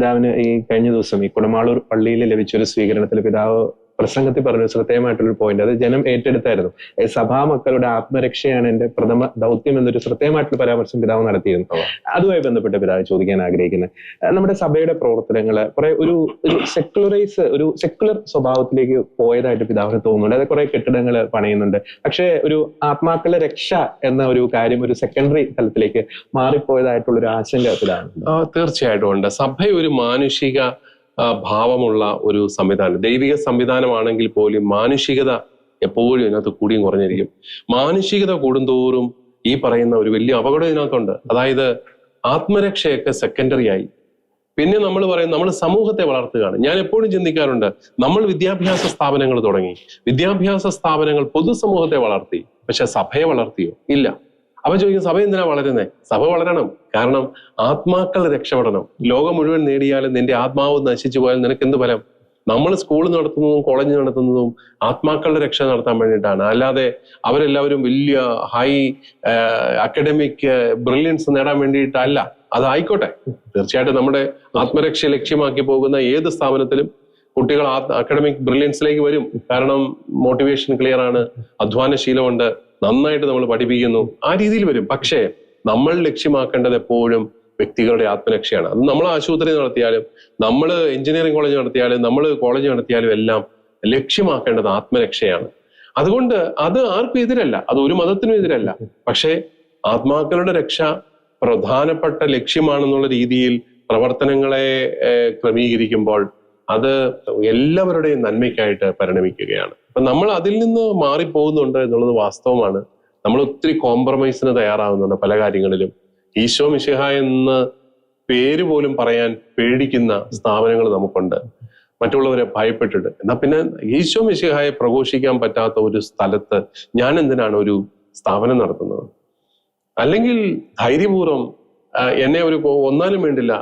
പിതാവിന് ഈ കഴിഞ്ഞ ദിവസം ഈ കുടമാളൂർ പള്ളിയിൽ ലഭിച്ച ഒരു സ്വീകരണത്തിൽ പിതാവ് പ്രസംഗത്തിൽ പറഞ്ഞ ഒരു ശ്രദ്ധേയമായിട്ടുള്ള പോയിന്റ് അത് ജനം ഏറ്റെടുത്തായിരുന്നു. സഭാ മക്കളുടെ ആത്മരക്ഷയാണ് എന്റെ പ്രഥമ ദൗത്യം എന്നൊരു ശ്രദ്ധേയമായിട്ടുള്ള പരാമർശം പിതാവ് നടത്തിയിരുന്നു. അതുമായി ബന്ധപ്പെട്ട് പിതാവ് ചോദിക്കാൻ ആഗ്രഹിക്കുന്നത് നമ്മുടെ സഭയുടെ പ്രവർത്തനങ്ങൾ കുറെ ഒരു സെക്യുലറൈസ് സെക്കുലറൈസ് ഒരു സെക്കുലർ സ്വഭാവത്തിലേക്ക് പോയതായിട്ട് പിതാവിന് തോന്നുന്നുണ്ട്. അതായത് കുറെ കെട്ടിടങ്ങൾ പണിയുന്നുണ്ട്. പക്ഷേ ഒരു ആത്മാക്കളുടെ രക്ഷ എന്ന ഒരു കാര്യം ഒരു സെക്കൻഡറി തലത്തിലേക്ക് മാറിപ്പോയതായിട്ടുള്ള ഒരു ആശങ്ക പിതാവ് തീർച്ചയായിട്ടും ഉണ്ട്. സഭ ഒരു മാനുഷിക ഭാവമുള്ള ഒരു സംവിധാനം. ദൈവിക സംവിധാനമാണെങ്കിൽ പോലും മാനുഷികത എപ്പോഴും ഇതിനകത്ത് കൂടിയും കുറഞ്ഞിരിക്കും. മാനുഷികത കൂടുന്തോറും ഈ പറയുന്ന ഒരു വലിയ അപകടം ഇതിനകത്തുണ്ട്. അതായത് ആത്മരക്ഷയൊക്കെ സെക്കൻഡറി ആയി. പിന്നെ നമ്മൾ പറയും നമ്മൾ സമൂഹത്തെ വളർത്തുകയാണ്. ഞാൻ എപ്പോഴും ചിന്തിക്കാറുണ്ട് നമ്മൾ വിദ്യാഭ്യാസ സ്ഥാപനങ്ങൾ തുടങ്ങി. വിദ്യാഭ്യാസ സ്ഥാപനങ്ങൾ പൊതുസമൂഹത്തെ വളർത്തി പക്ഷെ സഭയെ വളർത്തിയോ? ഇല്ല. അപ്പൊ ചോദിക്കും സഭ എന്തിനാ വളരുന്നേ? സഭ വളരണം. കാരണം ആത്മാക്കൾ രക്ഷപ്പെടണം. ലോകം മുഴുവൻ നേടിയാലും നിന്റെ ആത്മാവ് നശിച്ചു പോയാൽ നിനക്ക് എന്ത് ഫലം? നമ്മൾ സ്കൂൾ നടത്തുന്നതും കോളേജ് നടത്തുന്നതും ആത്മാക്കളുടെ രക്ഷ നടത്താൻ വേണ്ടിയിട്ടാണ്. അല്ലാതെ അവരെല്ലാവരും വലിയ ഹൈ അക്കാഡമിക് ബ്രില്യൻസ് നേടാൻ വേണ്ടിയിട്ടല്ല. അതായിക്കോട്ടെ തീർച്ചയായിട്ടും നമ്മുടെ ആത്മരക്ഷ ലക്ഷ്യമാക്കി പോകുന്ന ഏത് സ്ഥാപനത്തിലും കുട്ടികൾ അക്കാഡമിക് ബ്രില്യൻസിലേക്ക് വരും. കാരണം മോട്ടിവേഷൻ ക്ലിയർ ആണ് അധ്വാനശീലമുണ്ട്. നന്നായിട്ട് നമ്മൾ പഠിപ്പിക്കുന്നു. ആ രീതിയിൽ വരും. പക്ഷേ നമ്മൾ ലക്ഷ്യമാക്കേണ്ടത് എപ്പോഴും വ്യക്തികളുടെ ആത്മരക്ഷയാണ് അത് നമ്മൾ ആശുപത്രി നടത്തിയാലും നമ്മൾ എഞ്ചിനീയറിംഗ് കോളേജ് നടത്തിയാലും നമ്മൾ കോളേജ് നടത്തിയാലും എല്ലാം ലക്ഷ്യമാക്കേണ്ടത് ആത്മരക്ഷയാണ് അതുകൊണ്ട് അത് ആർക്കും എതിരല്ല. അത് ഒരു മതത്തിനും എതിരല്ല. പക്ഷേ ആത്മാക്കളുടെ രക്ഷ പ്രധാനപ്പെട്ട ലക്ഷ്യമാണെന്നുള്ള രീതിയിൽ പ്രവർത്തനങ്ങളെ ക്രമീകരിക്കുമ്പോൾ അത് എല്ലാവരുടെയും നന്മയ്ക്കായിട്ട് പരിണമിക്കുകയാണ്. അപ്പൊ നമ്മൾ അതിൽ നിന്ന് മാറിപ്പോകുന്നുണ്ട് എന്നുള്ളത് വാസ്തവമാണ്. നമ്മൾ ഒത്തിരി കോംപ്രമൈസിന് തയ്യാറാവുന്നുണ്ട് പല കാര്യങ്ങളിലും. ഈശോ മിശിഹ എന്ന് പേര് പോലും പറയാൻ പേടിക്കുന്ന സ്ഥാപനങ്ങൾ നമുക്കുണ്ട്. മറ്റുള്ളവരെ ഭയപ്പെട്ടിട്ട്. എന്നാ പിന്നെ ഈശോ മിശിഹായെ പ്രഘോഷിക്കാൻ പറ്റാത്ത ഒരു സ്ഥലത്ത് ഞാൻ എന്തിനാണ് ഒരു സ്ഥാപനം നടത്തുന്നത്? അല്ലെങ്കിൽ ധൈര്യപൂർവം എന്നെ ഒരു ഒന്നാലും വേണ്ടില്ല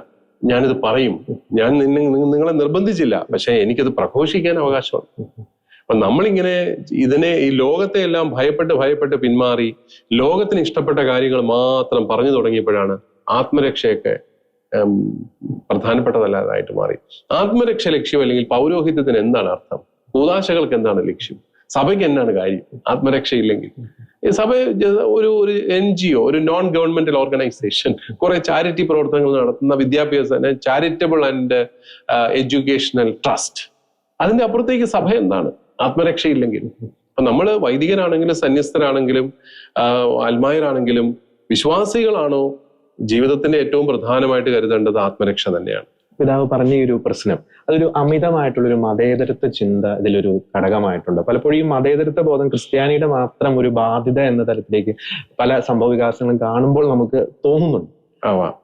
ഞാനിത് പറയും. ഞാൻ നിന്നെ നിങ്ങളെ നിർബന്ധിച്ചില്ല. പക്ഷെ എനിക്കത് പ്രഘോഷിക്കാൻ അവകാശമാണ് അപ്പൊ നമ്മളിങ്ങനെ ഇതിനെ ഈ ലോകത്തെ എല്ലാം ഭയപ്പെട്ട് ഭയപ്പെട്ട് പിന്മാറി ലോകത്തിന് ഇഷ്ടപ്പെട്ട കാര്യങ്ങൾ മാത്രം പറഞ്ഞു തുടങ്ങിയപ്പോഴാണ് ആത്മരക്ഷയൊക്കെ പ്രധാനപ്പെട്ടതല്ലാതായിട്ട് മാറി. ആത്മരക്ഷ ലക്ഷ്യം അല്ലെങ്കിൽ പൗരോഹിത്യത്തിന് എന്താണ് അർത്ഥം? കൂതാശകൾക്ക് എന്താണ് ലക്ഷ്യം? സഭയ്ക്ക് എന്താണ് കാര്യം? ആത്മരക്ഷയില്ലെങ്കിൽ സഭ ഒരു ഒരു എൻ ജി ഒ ഒരു നോൺ ഗവൺമെന്റൽ ഓർഗനൈസേഷൻ കുറെ ചാരിറ്റി പ്രവർത്തനങ്ങൾ നടത്തുന്ന വിദ്യാഭ്യാസ ചാരിറ്റബിൾ ആൻഡ് എഡ്യൂക്കേഷണൽ ട്രസ്റ്റ് അതിന്റെ അപ്പുറത്തേക്ക് സഭ എന്താണ്? ആത്മരക്ഷയില്ലെങ്കിൽ അപ്പൊ നമ്മൾ വൈദികരാണെങ്കിലും സന്യസ്തരാണെങ്കിലും ആത്മായരാണെങ്കിലും വിശ്വാസികളാണോ ജീവിതത്തിന്റെ ഏറ്റവും പ്രധാനമായിട്ട് കരുതേണ്ടത് ആത്മരക്ഷ തന്നെയാണ്. പിതാവ് പറഞ്ഞ ഈ ഒരു പ്രശ്നം അതൊരു അമിതമായിട്ടുള്ള ഒരു മതേതരത്വ ചിന്ത ഇതിലൊരു ഘടകമായിട്ടുണ്ട്. പലപ്പോഴും ഈ മതേതരത്വ ബോധം ക്രിസ്ത്യാനിയുടെ മാത്രം ഒരു ബാധ്യത എന്ന തരത്തിലേക്ക് പല സംഭവ വികാസങ്ങളും കാണുമ്പോൾ നമുക്ക് തോന്നുന്നുണ്ട്. ആവാം.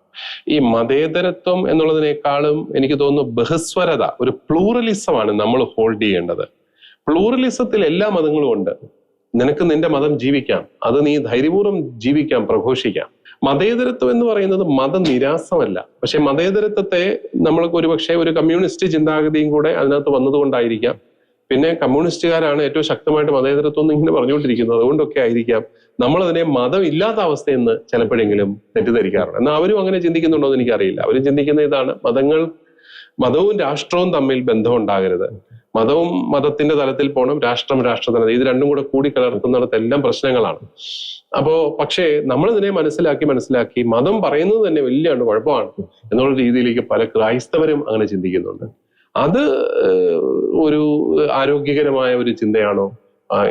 ഈ മതേതരത്വം എന്നുള്ളതിനേക്കാളും എനിക്ക് തോന്നുന്നു ബഹസ്വരത ഒരു പ്ലൂറലിസമാണ് നമ്മൾ ഹോൾഡ് ചെയ്യേണ്ടത്. പ്ലൂറലിസത്തിൽ എല്ലാ മതങ്ങളും ഉണ്ട്. നിനക്ക് നിന്റെ മതം ജീവിക്കാം. അത് നീ ധൈര്യപൂർവം ജീവിക്കാം പ്രഘോഷിക്കാം. മതേതരത്വം എന്ന് പറയുന്നത് മതനിരാസമല്ല. പക്ഷെ മതേതരത്വത്തെ നമ്മൾക്ക് ഒരുപക്ഷെ ഒരു കമ്മ്യൂണിസ്റ്റ് ചിന്താഗതിയും കൂടെ അതിനകത്ത് വന്നതുകൊണ്ടായിരിക്കാം. പിന്നെ കമ്മ്യൂണിസ്റ്റുകാരാണ് ഏറ്റവും ശക്തമായിട്ട് മതേതരത്വം എന്ന് ഇങ്ങനെ പറഞ്ഞുകൊണ്ടിരിക്കുന്നത്. അതുകൊണ്ടൊക്കെ ആയിരിക്കാം നമ്മൾ അതിനെ മതം ഇല്ലാത്ത അവസ്ഥയെന്ന് ചിലപ്പോഴെങ്കിലും തെറ്റിദ്ധരിക്കാറുണ്ട്. എന്നാൽ അവരും അങ്ങനെ ചിന്തിക്കുന്നുണ്ടോ എന്ന് എനിക്കറിയില്ല. അവരും ചിന്തിക്കുന്ന ഇതാണ്. മതങ്ങൾ മതവും രാഷ്ട്രവും തമ്മിൽ ബന്ധം ഉണ്ടാകരുത് മതവും മതത്തിന്റെ തലത്തിൽ പോകണം രാഷ്ട്രം രാഷ്ട്രതലത്തിൽ ഇത് രണ്ടും കൂടെ കൂടി കലർത്തുന്നിടത്തെല്ലാം പ്രശ്നങ്ങളാണ്. അപ്പോ പക്ഷേ നമ്മൾ ഇതിനെ മനസ്സിലാക്കി മനസ്സിലാക്കി മതം പറയുന്നത് തന്നെ വലിയ കുഴപ്പമാണ് എന്നുള്ള രീതിയിലേക്ക് പല ക്രൈസ്തവരും അങ്ങനെ ചിന്തിക്കുന്നുണ്ട്. അത് ഒരു ആരോഗ്യകരമായ ഒരു ചിന്തയാണോ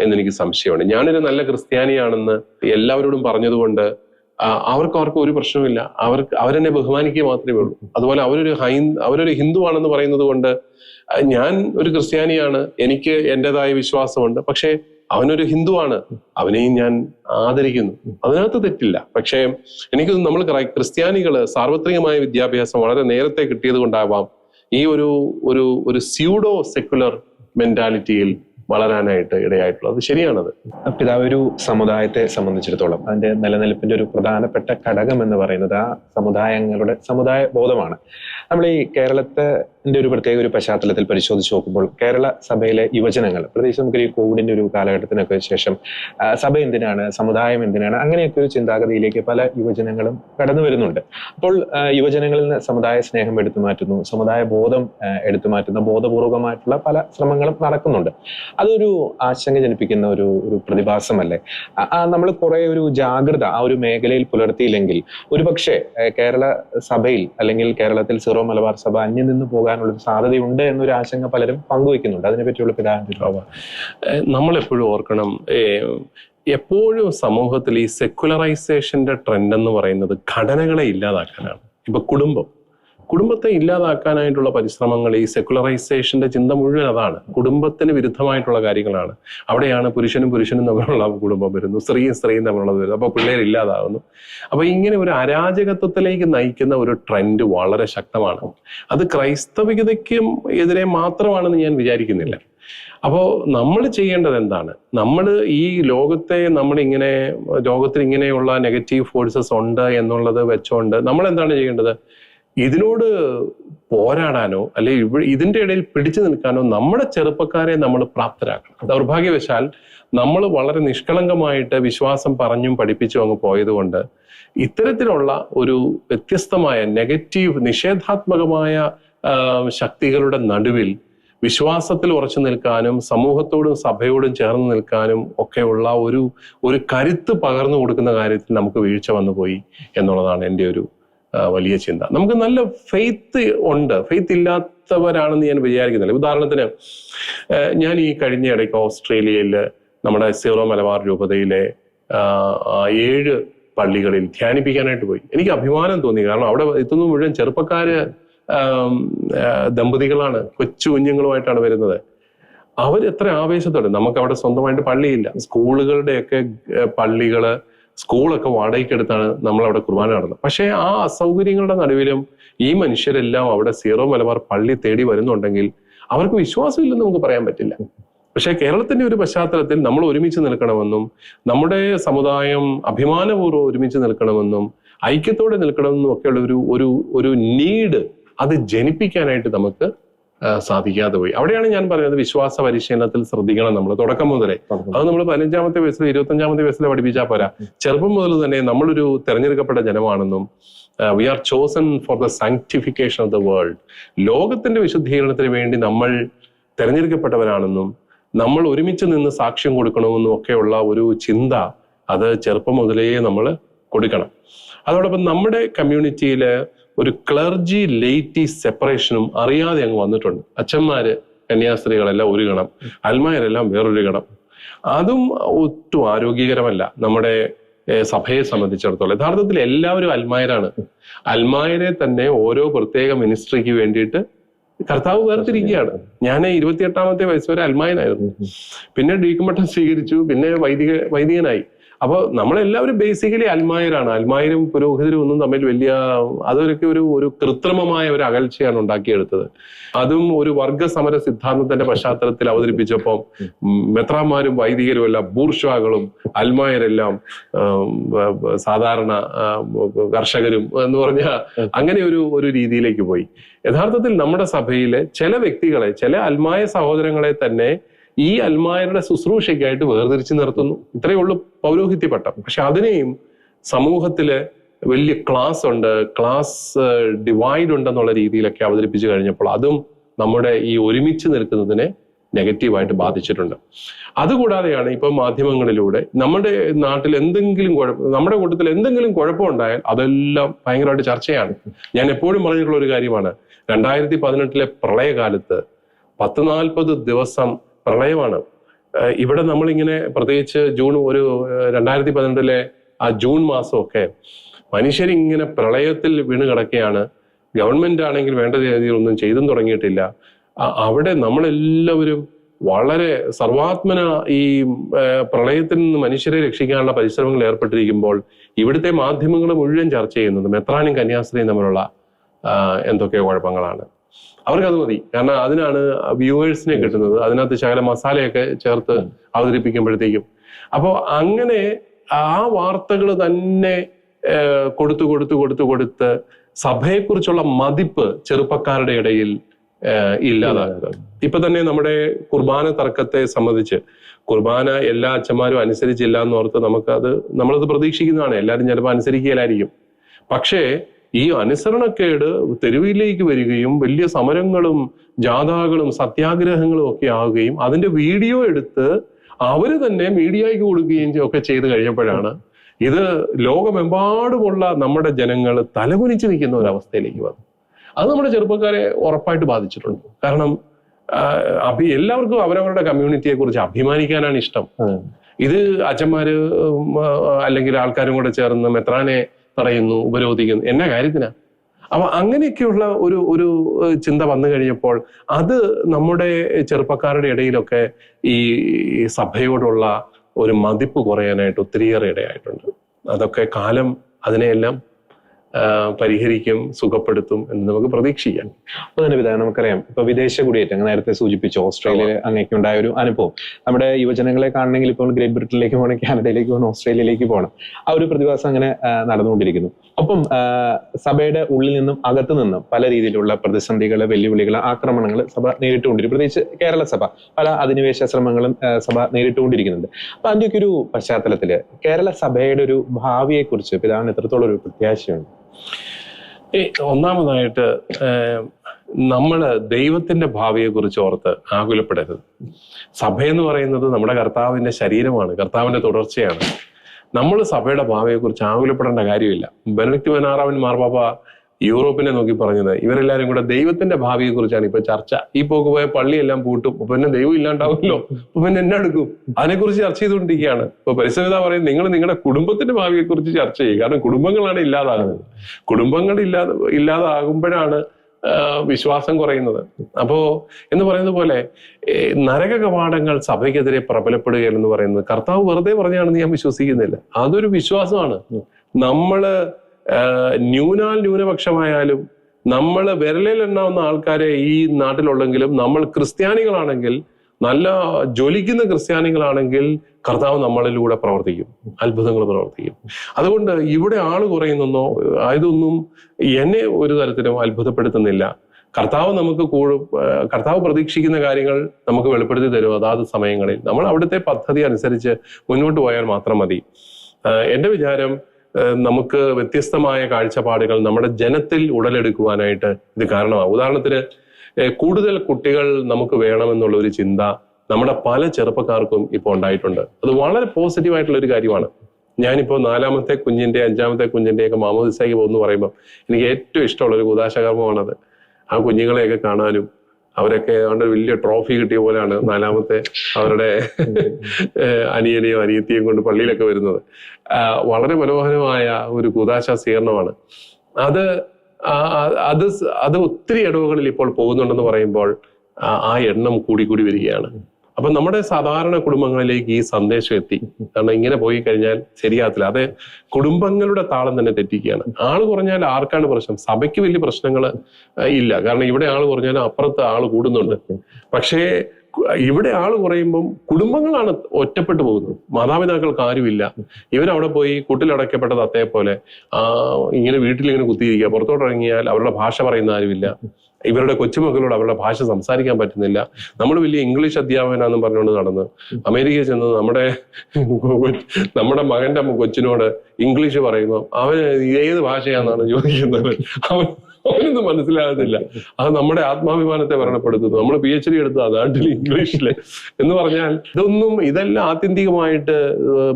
എന്നെനിക്ക് സംശയമുണ്ട് ഞാനൊരു നല്ല ക്രിസ്ത്യാനിയാണെന്ന് എല്ലാവരോടും പറഞ്ഞതുകൊണ്ട് അവർക്ക് അവർക്ക് ഒരു പ്രശ്നവുമില്ല. അവർക്ക് അവരെന്നെ ബഹുമാനിക്കുക മാത്രമേ ഉള്ളൂ. അതുപോലെ അവരൊരു ഹൈ അവരൊരു ഹിന്ദുവാണെന്ന് പറയുന്നത് കൊണ്ട് ഞാൻ ഒരു ക്രിസ്ത്യാനിയാണ് എനിക്ക് എന്റെതായ വിശ്വാസമുണ്ട് പക്ഷേ അവനൊരു ഹിന്ദുവാണ് അവനെയും ഞാൻ ആദരിക്കുന്നു. അതിനകത്ത് തെറ്റില്ല. പക്ഷേ എനിക്ക് നമ്മൾ ക്രിസ്ത്യാനികൾ സാർവത്രികമായ വിദ്യാഭ്യാസം വളരെ നേരത്തെ കിട്ടിയത് കൊണ്ടാവാം ഈ ഒരു ഒരു ഒരു സ്യൂഡോ സെക്കുലർ മെന്റാലിറ്റിയിൽ വളരാനായിട്ട് ഇടയായിട്ടുള്ളത്. അത് ശരിയാണത്. പിതാവ് ഒരു സമുദായത്തെ സംബന്ധിച്ചിടത്തോളം അതിന്റെ നിലനിൽപ്പിന്റെ ഒരു പ്രധാനപ്പെട്ട ഘടകം എന്ന് പറയുന്നത് ആ സമുദായങ്ങളുടെ സമുദായ ബോധമാണ്. നമ്മൾ ഈ കേരളത്തെ കോവിഡിന്റെ ഒരു പ്രത്യേക ഒരു പശ്ചാത്തലത്തിൽ പരിശോധിച്ച് നോക്കുമ്പോൾ കേരള സഭയിലെ യുവജനങ്ങൾ പ്രത്യേകിച്ച് ഈ കോവിഡിന്റെ ഒരു കാലഘട്ടത്തിനൊക്കെ ശേഷം സഭ എന്തിനാണ് സമുദായം എന്തിനാണ് അങ്ങനെയൊക്കെ ഒരു ചിന്താഗതിയിലേക്ക് പല യുവജനങ്ങളും കടന്നു വരുന്നുണ്ട്. അപ്പോൾ യുവജനങ്ങളിൽ നിന്ന് സമുദായ സ്നേഹം എടുത്തു മാറ്റുന്നു സമുദായ ബോധം എടുത്തു മാറ്റുന്ന ബോധപൂർവമായിട്ടുള്ള പല ശ്രമങ്ങളും നടക്കുന്നുണ്ട്. അതൊരു ആശങ്ക ജനിപ്പിക്കുന്ന ഒരു ഒരു പ്രതിഭാസമല്ലേ? നമ്മൾ കുറെ ഒരു ജാഗ്രത ആ ഒരു മേഖലയിൽ പുലർത്തിയില്ലെങ്കിൽ ഒരുപക്ഷെ കേരള സഭയിൽ അല്ലെങ്കിൽ കേരളത്തിൽ സിറോ മലബാർ സഭ അന്യം നിന്ന് പോകാനുള്ള സാധ്യതയുണ്ട് എന്നൊരു ആശങ്ക പലരും പങ്കുവെക്കുന്നുണ്ട്. അതിനെ പറ്റിയുള്ള പിതാവിന്റെ ഒരു ഏഹ് നമ്മളെപ്പോഴും ഓർക്കണം എപ്പോഴും സമൂഹത്തിൽ ഈ സെക്കുലറൈസേഷന്റെ ട്രെൻഡ് എന്ന് പറയുന്നത് ഘടനകളെ ഇല്ലാതാക്കാനാണ്. ഇപ്പൊ കുടുംബം. കുടുംബത്തെ ഇല്ലാതാക്കാനായിട്ടുള്ള പരിശ്രമങ്ങൾ ഈ സെക്കുലറൈസേഷന്റെ ചിന്ത മുഴുവൻ അതാണ്. കുടുംബത്തിന് വിരുദ്ധമായിട്ടുള്ള കാര്യങ്ങളാണ്. അവിടെയാണ് പുരുഷനും പുരുഷനും തമ്മിലുള്ള കുടുംബം വരുന്നു സ്ത്രീയും സ്ത്രീയും തമ്മിലുള്ളത് വരുന്നു അപ്പോൾ പിള്ളേർ ഇല്ലാതാകുന്നു. അപ്പൊ ഇങ്ങനെ ഒരു അരാജകത്വത്തിലേക്ക് നയിക്കുന്ന ഒരു ട്രെൻഡ് വളരെ ശക്തമാണ്. അത് ക്രൈസ്തവികതയ്ക്കും എതിരെ മാത്രമാണെന്ന് ഞാൻ വിചാരിക്കുന്നില്ല. അപ്പോൾ നമ്മൾ ചെയ്യേണ്ടത് എന്താണ്? നമ്മൾ ഈ ലോകത്തെ നമ്മൾ ഇങ്ങനെ ലോകത്തിൽ ഇങ്ങനെയുള്ള നെഗറ്റീവ് ഫോഴ്സസ് ഉണ്ട് എന്നുള്ളത് വെച്ചുകൊണ്ട് നമ്മൾ എന്താണ് ചെയ്യേണ്ടത്? ഇതിനോട് പോരാടാനോ അല്ലെ ഇതിന്റെ ഇടയിൽ പിടിച്ചു നിൽക്കാനോ നമ്മുടെ ചെറുപ്പക്കാരെ നമ്മൾ പ്രാപ്തരാക്കണം. ദൗർഭാഗ്യവശാൽ നമ്മൾ വളരെ നിഷ്കളങ്കമായിട്ട് വിശ്വാസം പറഞ്ഞും പഠിപ്പിച്ചും അങ്ങ് പോയതുകൊണ്ട് ഇത്തരത്തിലുള്ള ഒരു വ്യത്യസ്തമായ നെഗറ്റീവ് നിഷേധാത്മകമായ ശക്തികളുടെ നടുവിൽ വിശ്വാസത്തിൽ ഉറച്ചു നിൽക്കാനും സമൂഹത്തോടും സഭയോടും ചേർന്ന് നിൽക്കാനും ഒക്കെയുള്ള ഒരു ഒരു കരുത്ത് പകർന്നു കൊടുക്കുന്ന കാര്യത്തിൽ നമുക്ക് വീഴ്ച വന്നു പോയി എന്നുള്ളതാണ് എന്റെ ഒരു വലിയ ചിന്ത. നമുക്ക് നല്ല ഫെയ്ത്ത് ഉണ്ട്. ഫെയ്ത്ത് ഇല്ലാത്തവരാണെന്ന് ഞാൻ വിചാരിക്കുന്നില്ല. ഉദാഹരണത്തിന് ഞാൻ ഈ കഴിഞ്ഞ ഇടയ്ക്ക് ഓസ്ട്രേലിയയിൽ നമ്മുടെ സീറോ മലബാർ രൂപതയിലെ ഏഴ് പള്ളികളിൽ ധ്യാനിപ്പിക്കാനായിട്ട് പോയി. എനിക്ക് അഭിമാനം തോന്നി. കാരണം അവിടെ എത്തുന്ന മുഴുവൻ ചെറുപ്പക്കാര് ദമ്പതികളാണ്. കൊച്ചു കുഞ്ഞുങ്ങളുമായിട്ടാണ് വരുന്നത്. അവർ എത്ര ആവേശത്തോടെ. നമുക്ക് അവിടെ സ്വന്തമായിട്ട് പള്ളിയില്ല. സ്കൂളുകളുടെയൊക്കെ പള്ളികൾ സ്കൂളൊക്കെ വാടകയ്ക്കെടുത്താണ് നമ്മൾ അവിടെ കുർബാന നടന്നത്. പക്ഷേ ആ അസൗകര്യങ്ങളുടെ നടുവിലും ഈ മനുഷ്യരെല്ലാം അവിടെ സീറോ മലബാർ പള്ളി തേടി വരുന്നുണ്ടെങ്കിൽ അവർക്ക് വിശ്വാസമില്ലെന്ന് നമുക്ക് പറയാൻ പറ്റില്ല. പക്ഷേ കേരളത്തിന്റെ ഒരു പശ്ചാത്തലത്തിൽ നമ്മൾ ഒരുമിച്ച് നിൽക്കണമെന്നും നമ്മുടെ സമുദായം അഭിമാനപൂർവം ഒരുമിച്ച് നിൽക്കണമെന്നും ഐക്യത്തോടെ നിൽക്കണമെന്നും ഒക്കെയുള്ള ഒരു ഒരു ഒരു നീഡ് അത് ജനിപ്പിക്കാനായിട്ട് നമുക്ക് സാധിക്കാതെ പോയി. അവിടെയാണ് ഞാൻ പറയുന്നത് വിശ്വാസ പരിശീലനത്തിൽ ശ്രദ്ധിക്കണം നമ്മൾ തുടക്കം മുതലേ. അത് നമ്മൾ പതിനഞ്ചാമത്തെ വയസ്സിൽ ഇരുപത്തഞ്ചാമത്തെ വയസ്സിൽ പഠിപ്പിച്ചാൽ പോരാ. ചെറുപ്പം മുതൽ തന്നെ നമ്മളൊരു തെരഞ്ഞെടുക്കപ്പെട്ട ജനമാണെന്നും we are chosen for the sanctification of the world ലോകത്തിന്റെ വിശുദ്ധീകരണത്തിന് വേണ്ടി നമ്മൾ തെരഞ്ഞെടുക്കപ്പെട്ടവരാണെന്നും നമ്മൾ ഒരുമിച്ച് നിന്ന് സാക്ഷ്യം കൊടുക്കണമെന്നും ഒക്കെയുള്ള ഒരു ചിന്ത അത് ചെറുപ്പം മുതലേ നമ്മൾ കൊടുക്കണം. അതോടൊപ്പം നമ്മുടെ കമ്മ്യൂണിറ്റിയിൽ ഒരു ക്ലർജി ലേറ്റി സെപ്പറേഷനും അറിയാതെ അങ്ങ് വന്നിട്ടുണ്ട്. അച്ഛന്മാര് കന്യാസ്ത്രീകളെല്ലാം ഒരു ഗണം. അൽമായരെല്ലാം വേറൊരു ഗണം. അതും ഒട്ടും ആരോഗ്യകരമല്ല നമ്മുടെ സഭയെ സംബന്ധിച്ചിടത്തോളം. യഥാർത്ഥത്തിൽ എല്ലാവരും അൽമായരാണ്. അൽമായരെ തന്നെ ഓരോ പ്രത്യേക മിനിസ്ട്രിക്ക് വേണ്ടിയിട്ട് കർത്താവ് വേർതിരിക്കുകയാണ്. ഞാൻ ഇരുപത്തിയെട്ടാമത്തെ വയസ്സ് വരെ അൽമായനായിരുന്നു. പിന്നെ ഡീക്കുമട്ടം സ്വീകരിച്ചു. പിന്നെ വൈദിക വൈദികനായി. അപ്പോൾ നമ്മളെല്ലാവരും ബേസിക്കലി അൽമായരാണ്. അൽമായരും പുരോഹിതരും ഒന്നും തമ്മിൽ വലിയ അതൊക്കെ ഒരു ഒരു കൃത്രിമമായ ഒരു അകൽച്ചയാണ് ഉണ്ടാക്കിയെടുത്തത്. അതും ഒരു വർഗ സമര സിദ്ധാന്തത്തിന്റെ പശ്ചാത്തലത്തിൽ അവതരിപ്പിച്ചപ്പോൾ മെത്രാന്മാരും വൈദികരും എല്ലാം ബൂർഷ്വാകളും അൽമായരെല്ലാം സാധാരണ കർഷകരും എന്ന് പറഞ്ഞ അങ്ങനെ ഒരു ഒരു രീതിയിലേക്ക് പോയി. യഥാർത്ഥത്തിൽ നമ്മുടെ സഭയിലെ ചില വ്യക്തികളെ ചില അൽമായ സഹോദരങ്ങളെ തന്നെ ഈ അൽമായരുടെ ശുശ്രൂഷയ്ക്കായിട്ട് വേർതിരിച്ച് നിർത്തുന്നു. ഇത്രയേ ഉള്ളൂ പൗരോഹിത്യ പട്ടം. പക്ഷെ അതിനെയും സമൂഹത്തിൽ വലിയ ക്ലാസ് ഉണ്ട്. ക്ലാസ് ഡിവൈഡ് ഉണ്ടെന്നുള്ള രീതിയിലൊക്കെ അവതരിപ്പിച്ചു കഴിഞ്ഞപ്പോൾ അതും നമ്മുടെ ഈ ഒരുമിച്ച് നിൽക്കുന്നതിനെ നെഗറ്റീവായിട്ട് ബാധിച്ചിട്ടുണ്ട്. അതുകൂടാതെയാണ് ഇപ്പൊ മാധ്യമങ്ങളിലൂടെ നമ്മുടെ നാട്ടിൽ എന്തെങ്കിലും കുഴപ്പം നമ്മുടെ കൂട്ടത്തിൽ എന്തെങ്കിലും കുഴപ്പമുണ്ടായാൽ അതെല്ലാം ഭയങ്കരമായിട്ട് ചർച്ചയാണ്. ഞാൻ എപ്പോഴും പറഞ്ഞിട്ടുള്ള ഒരു കാര്യമാണ്. രണ്ടായിരത്തി പതിനെട്ടിലെ പ്രളയകാലത്ത് പത്ത് നാൽപ്പത് ദിവസം പ്രളയമാണ്. ഇവിടെ നമ്മളിങ്ങനെ പ്രത്യേകിച്ച് ജൂൺ ഒരു രണ്ടായിരത്തി പതിനെട്ടിലെ ആ ജൂൺ മാസമൊക്കെ മനുഷ്യരിങ്ങനെ പ്രളയത്തിൽ വീണ് കിടക്കുകയാണ്. ഗവൺമെന്റ് ആണെങ്കിൽ വേണ്ട രീതിയിൽ ഒന്നും ചെയ്തും തുടങ്ങിയിട്ടില്ല. അവിടെ നമ്മളെല്ലാവരും വളരെ സർവാത്മന ഈ പ്രളയത്തിൽ നിന്ന് മനുഷ്യരെ രക്ഷിക്കാനുള്ള പരിശ്രമങ്ങൾ ഏർപ്പെട്ടിരിക്കുമ്പോൾ ഇവിടുത്തെ മാധ്യമങ്ങൾ മുഴുവൻ ചർച്ച ചെയ്യുന്നത് മെത്രാനും കന്യാസ്ത്രീയും തമ്മിലുള്ള എന്തൊക്കെ കുഴപ്പങ്ങളാണ്. അവർക്ക് അത് മതി. കാരണം അതിനാണ് വ്യൂവേഴ്സിനെ കിട്ടുന്നത്. അതിനകത്ത് ശകല മസാലയൊക്കെ ചേർത്ത് അവതരിപ്പിക്കുമ്പോഴത്തേക്കും. അപ്പോൾ അങ്ങനെ ആ വാർത്തകൾ തന്നെ കൊടുത്തു കൊടുത്തു കൊടുത്തു കൊടുത്ത് സഭയെക്കുറിച്ചുള്ള മതിപ്പ് ചെറുപ്പക്കാരുടെ ഇടയിൽ ഇല്ലാതാക്കുക. ഇപ്പൊ തന്നെ നമ്മുടെ കുർബാന തർക്കത്തെ സംബന്ധിച്ച് കുർബാന എല്ലാ അച്ഛന്മാരും അനുസരിച്ചില്ല എന്ന് ഓർത്ത് നമുക്കത് നമ്മളത് പ്രതീക്ഷിക്കുന്നതാണ്. എല്ലാവരും ചിലപ്പോൾ അനുസരിക്കുകയില്ലായിരിക്കും പക്ഷേ ഈ അനുസരണക്കേട് തെരുവിലേക്ക് വരികയും വലിയ സമരങ്ങളും ജാഥകളും സത്യാഗ്രഹങ്ങളും ഒക്കെ ആവുകയും അതിന്റെ വീഡിയോ എടുത്ത് അവർ തന്നെ മീഡിയയ്ക്ക് കൊടുക്കുകയും ഒക്കെ ചെയ്ത് കഴിഞ്ഞപ്പോഴാണ് ഇത് ലോകമെമ്പാടുമുള്ള നമ്മുടെ ജനങ്ങൾ തലകുനിച്ച് നിൽക്കുന്ന ഒരു അവസ്ഥയിലേക്ക് വന്നു. അത് നമ്മുടെ ചെറുപ്പക്കാരെ ഉറപ്പായിട്ട് ബാധിച്ചിട്ടുണ്ട്. കാരണം അഭി എല്ലാവർക്കും അവരവരുടെ കമ്മ്യൂണിറ്റിയെ കുറിച്ച് അഭിമാനിക്കാനാണ് ഇഷ്ടം. ഇത് അച്ഛന്മാര് അല്ലെങ്കിൽ ആൾക്കാരും കൂടെ ചേർന്ന് മെത്രാനെ തടയുന്നു ഉപരോധിക്കുന്നു. എന്നാ കാര്യത്തിനാ? അപ്പൊ അങ്ങനെയൊക്കെയുള്ള ഒരു ഒരു ചിന്ത വന്നു കഴിഞ്ഞപ്പോൾ അത് നമ്മുടെ ചെറുപ്പക്കാരുടെ ഇടയിലൊക്കെ ഈ സഭയോടുള്ള ഒരു മതിപ്പ് കുറയാനായിട്ട് ഒത്തിരിയേറെ ഇടയായിട്ടുണ്ട്. അതൊക്കെ കാലം അതിനെയെല്ലാം പരിഹരിക്കും സുഖപ്പെടുത്തും എന്ന് നമുക്ക് പ്രതീക്ഷിക്കാം. അപ്പൊ തന്നെ പിതാവ് നമുക്കറിയാം. ഇപ്പൊ വിദേശ കുടിയേറ്റം നേരത്തെ സൂചിപ്പിച്ചു ഓസ്ട്രേലിയയിൽ അങ്ങേക്ക് ഉണ്ടായ ഒരു അനുഭവം. നമ്മുടെ യുവജനങ്ങളെ കാണണമെങ്കിൽ ഇപ്പോൾ ഗ്രേറ്റ് ബ്രിട്ടനിലേക്ക് പോകണം കാനഡയിലേക്ക് പോകണം ഓസ്ട്രേലിയയിലേക്ക് പോകണം. ആ ഒരു പ്രതിഭാസം അങ്ങനെ നടന്നുകൊണ്ടിരിക്കുന്നു. അപ്പം സഭയുടെ ഉള്ളിൽ നിന്നും അകത്തു നിന്നും പല രീതിയിലുള്ള പ്രതിസന്ധികൾ വെല്ലുവിളികൾ ആക്രമണങ്ങൾ സഭ നേരിട്ടുകൊണ്ടിരിക്കും പ്രത്യേകിച്ച് കേരള സഭ പല അധിനിവേശ ശ്രമങ്ങളും സഭ നേരിട്ടുകൊണ്ടിരിക്കുന്നുണ്ട്. അപ്പൊ അതിന്റെയൊക്കെ ഒരു പശ്ചാത്തലത്തിൽ കേരള സഭയുടെ ഒരു ഭാവിയെക്കുറിച്ച് പിതാവിന് എത്രത്തോളം ഒരു പ്രത്യാശയുണ്ട്? ഈ ഒന്നാമതായിട്ട് നമ്മൾ ദൈവത്തിന്റെ ഭാവിയെ കുറിച്ച് ഓർത്ത് ആകുലപ്പെടരുത്. സഭയെന്ന് പറയുന്നത് നമ്മുടെ കർത്താവിന്റെ ശരീരമാണ് കർത്താവിന്റെ തുടർച്ചയാണ്. നമ്മൾ സഭയുടെ ഭാവിയെക്കുറിച്ച് ആകുലപ്പെടേണ്ട കാര്യമില്ല. ബെനഡിക്ട് പതിനാറാമൻ മാർപ്പാപ്പ യൂറോപ്പിനെ നോക്കി പറഞ്ഞത്. ഇവരെല്ലാരും കൂടെ ദൈവത്തിന്റെ ഭാവിയെ കുറിച്ചാണ് ഇപ്പൊ ചർച്ച. ഈ പോക്ക് പോയ പള്ളിയെല്ലാം പൂട്ടും. അപ്പൊ പിന്നെ ദൈവം ഇല്ലാണ്ടാവുമല്ലോ. അപ്പൊ പിന്നെ എന്നെ എടുക്കും. അതിനെക്കുറിച്ച് ചർച്ച ചെയ്തുകൊണ്ടിരിക്കുകയാണ്. ഇപ്പൊ പരിസരത പറയും നിങ്ങൾ നിങ്ങളുടെ കുടുംബത്തിന്റെ ഭാവിയെ കുറിച്ച് ചർച്ച ചെയ്യുക. കാരണം കുടുംബങ്ങളാണ് ഇല്ലാതാകുന്നത്. കുടുംബങ്ങൾ ഇല്ലാതെ ഇല്ലാതാകുമ്പോഴാണ് വിശ്വാസം കുറയുന്നത്. അപ്പോ എന്ന് പറയുന്നത് പോലെ നരക കവാടങ്ങൾ സഭയ്ക്കെതിരെ പ്രബലപ്പെടുക എന്ന് പറയുന്നത് കർത്താവ് വെറുതെ പറഞ്ഞാണെന്ന് ഞാൻ വിശ്വസിക്കുന്നില്ല. അതൊരു വിശ്വാസമാണ്. നമ്മൾ ന്യൂനാൽ ന്യൂനപക്ഷമായാലും നമ്മൾ വിരലിൽ എണ്ണാവുന്ന ആൾക്കാരെ ഈ നാട്ടിലുള്ളെങ്കിലും നമ്മൾ ക്രിസ്ത്യാനികളാണെങ്കിൽ നല്ല ജ്വലിക്കുന്ന ക്രിസ്ത്യാനികളാണെങ്കിൽ കർത്താവ് നമ്മളിലൂടെ പ്രവർത്തിക്കും അത്ഭുതങ്ങൾ പ്രവർത്തിക്കും. അതുകൊണ്ട് ഇവിടെ ആൾ കുറയുന്നോ ഇതൊന്നും എന്നെ ഒരു തരത്തിലും അത്ഭുതപ്പെടുത്തുന്നില്ല. കർത്താവ് നമുക്ക് കൂടു കർത്താവ് പ്രതീക്ഷിക്കുന്ന കാര്യങ്ങൾ നമുക്ക് വെളിപ്പെടുത്തി തരും അതാത് സമയങ്ങളിൽ. നമ്മൾ അവിടുത്തെ പദ്ധതി അനുസരിച്ച് മുന്നോട്ട് പോയാൽ മാത്രം മതി. എന്റെ വിചാരം നമുക്ക് വ്യത്യസ്തമായ കാഴ്ചപ്പാടുകൾ നമ്മുടെ ജനത്തിൽ ഉടലെടുക്കുവാനായിട്ട് ഇത് കാരണമാകും. ഉദാഹരണത്തിന് കൂടുതൽ കുട്ടികൾ നമുക്ക് വേണമെന്നുള്ള ഒരു ചിന്ത നമ്മുടെ പല ചെറുപ്പക്കാർക്കും ഇപ്പോൾ ഉണ്ടായിട്ടുണ്ട്. അത് വളരെ പോസിറ്റീവ് ആയിട്ടുള്ള ഒരു കാര്യമാണ്. ഞാനിപ്പോ നാലാമത്തെ കുഞ്ഞിന്റെ അഞ്ചാമത്തെ കുഞ്ഞിന്റെ ഒക്കെ മാമോദിസയ്ക്ക് പോകുന്നു പറയുമ്പോൾ എനിക്ക് ഏറ്റവും ഇഷ്ടമുള്ള ഒരു കുദാശകർമ്മമാണത്. ആ കുഞ്ഞുങ്ങളെയൊക്കെ കാണാനും അവരൊക്കെ ഏതാണ്ട് വലിയ ട്രോഫി കിട്ടിയ പോലെയാണ് നാലാമത്തെ അവരുടെ അനിയനെയും അനിയത്തിയും കൊണ്ട് പള്ളിയിലൊക്കെ വരുന്നത്. വളരെ മനോഹരമായ ഒരു കുദാശ സ്വീകരണമാണ് അത് അത് അത് ഒത്തിരി ഇടവുകളിൽ ഇപ്പോൾ പോകുന്നുണ്ടെന്ന് പറയുമ്പോൾ ആ ആ എണ്ണം കൂടി കൂടി വരികയാണ്. അപ്പൊ നമ്മുടെ സാധാരണ കുടുംബങ്ങളിലേക്ക് ഈ സന്ദേശം എത്തി. കാരണം ഇങ്ങനെ പോയി കഴിഞ്ഞാൽ ശരിയാകത്തില്ല. അത് കുടുംബങ്ങളുടെ താളം തന്നെ തെറ്റിക്കുകയാണ്. ആൾ കുറഞ്ഞാൽ ആർക്കാണ് പ്രശ്നം? സഭയ്ക്ക് വലിയ പ്രശ്നങ്ങൾ ഇല്ല. കാരണം ഇവിടെ ആൾ കുറഞ്ഞാൽ അപ്പുറത്ത് ആൾ കൂടുന്നുണ്ട്. പക്ഷേ ഇവിടെ ആൾ കുറയുമ്പം കുടുംബങ്ങളാണ് ഒറ്റപ്പെട്ടു പോകുന്നത്. മാതാപിതാക്കൾക്ക് ആരുമില്ല. ഇവരവിടെ പോയി കൂട്ടിലടക്കപ്പെട്ട അതേപോലെ പോലെ ആ ഇങ്ങനെ വീട്ടിൽ ഇങ്ങനെ കുത്തിയിരിക്കുക. പുറത്തോട്ടിറങ്ങിയാൽ അവരുടെ ഭാഷ പറയുന്ന ആരുമില്ല. ഇവരുടെ കൊച്ചുമക്കളോട് അവരുടെ ഭാഷ സംസാരിക്കാൻ പറ്റുന്നില്ല. നമ്മൾ വലിയ ഇംഗ്ലീഷ് അധ്യാപകനാന്നും പറഞ്ഞുകൊണ്ട് നടന്ന് അമേരിക്കയിൽ ചെന്ന് നമ്മുടെ നമ്മുടെ മകന്റെ കൊച്ചിനോട് ഇംഗ്ലീഷ് പറയുന്നു. അവൻ ഏത് ഭാഷയാണെന്നാണ് ചോദിക്കുന്നത്. അവൻ അവനൊന്നും മനസ്സിലാകുന്നില്ല. അത് നമ്മുടെ ആത്മാഭിമാനത്തെ മരണപ്പെടുത്തുന്നു. നമ്മൾ പി എച്ച് ഡി എടുത്ത നാട്ടിൽ ഇംഗ്ലീഷിൽ. എന്ന് പറഞ്ഞാൽ ഇതൊന്നും ഇതെല്ലാം ആത്യന്തികമായിട്ട്